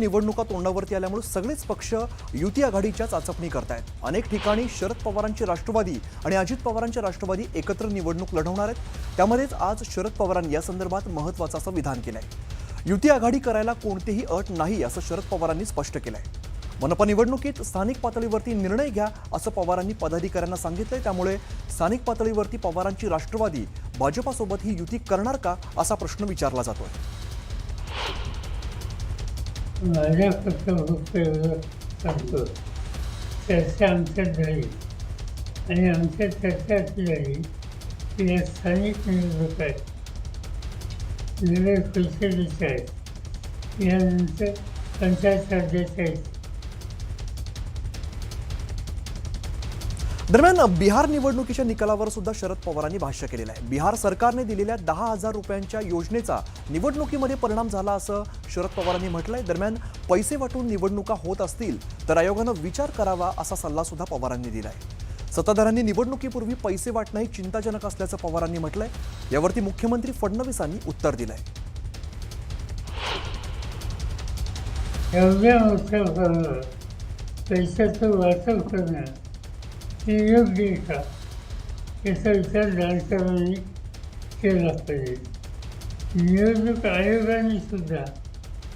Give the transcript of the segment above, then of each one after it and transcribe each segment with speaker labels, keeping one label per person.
Speaker 1: निवडणुका तोंडावरती आल्यामुळे सगळेच पक्ष युती आघाडीच्या चाचपणी करतायत. अनेक ठिकाणी शरद पवारांची राष्ट्रवादी आणि अजित पवारांचे राष्ट्रवादी एकत्र निवडणूक लढवणार आहेत. त्यामध्येच आज शरद पवारांनी या संदर्भात महत्वाचं असं विधान केलंय. युती आघाडी करायला कोणतीही अट नाही असं शरद पवारांनी स्पष्ट केलंय. मनपा निवडणुकीत स्थानिक पातळीवरती निर्णय घ्या असं पवारांनी पदाधिकाऱ्यांना सांगितलंय. त्यामुळे स्थानिक पातळीवरती पवारांची राष्ट्रवादी भाजपासोबत ही युती करणार का असा प्रश्न विचारला जातोय.
Speaker 2: माझ्या फक्त सांगतो चर्चा आमच्यात झाली आणि आमच्या चर्चा अशी झाली की या स्थानिक निवडणूक आहेत. नगर परिषदेच्या आहेत. यानंतर पंचायत राज्याच्या आहेत.
Speaker 1: दरम्यान बिहार निवडणुकीच्या निकालावर सुद्धा शरद पवारांनी भाष्य केलेलं आहे. बिहार सरकारने दिलेल्या दहा हजार रुपयांच्या योजनेचा निवडणुकीमध्ये परिणाम झाला असं शरद पवारांनी म्हटलंय. दरम्यान पैसे वाटून निवडणुका होत असतील तर आयोगानं विचार करावा असा सल्ला सुद्धा पवारांनी दिलाय. सत्ताधाऱ्यांनी निवडणुकीपूर्वी पैसे वाटणं हे चिंताजनक असल्याचं पवारांनी म्हटलंय. यावरती मुख्यमंत्री फडणवीसांनी उत्तर दिलंय.
Speaker 2: एवढ्या पैशाचं वाटप करणं हे योग्य आहे का याचा विचार विधानसभेने केला पाहिजे निवडणूक आयोगाने सुद्धा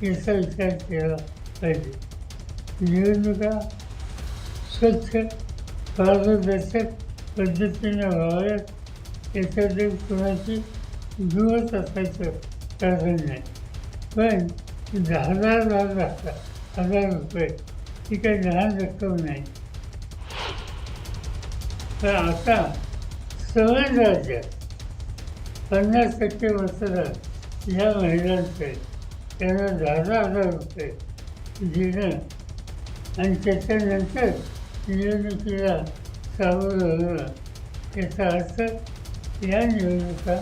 Speaker 2: याचा विचार केला पाहिजे निवडणुका स्वच्छ पारदर्शक पद्धतीने व्हाव्यात याच्याकडे कुणाची दुवत असायचं कारण नाही पण दहा हजार दहा लाख हजार रुपये ही काही लहान रक्कम नाही तर आता? सवय राज्यात पन्नास टक्के मतदार या महिलांचे त्यांना दहा दहा हजार रुपये देणं आणि त्याच्यानंतर निवडणुकीला सामोरं होणं याचा अर्थ या निवडणुका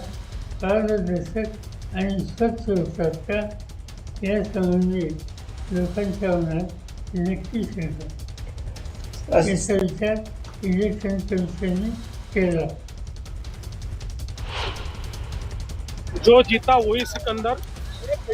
Speaker 2: पारदर्शक आणि स्वच्छ होतात का? यासंबंधी लोकांच्या मनात नक्कीच येतो याचा विचार इलेक्शन कमिशनने केला.
Speaker 3: जो जीता वही सिकंदर.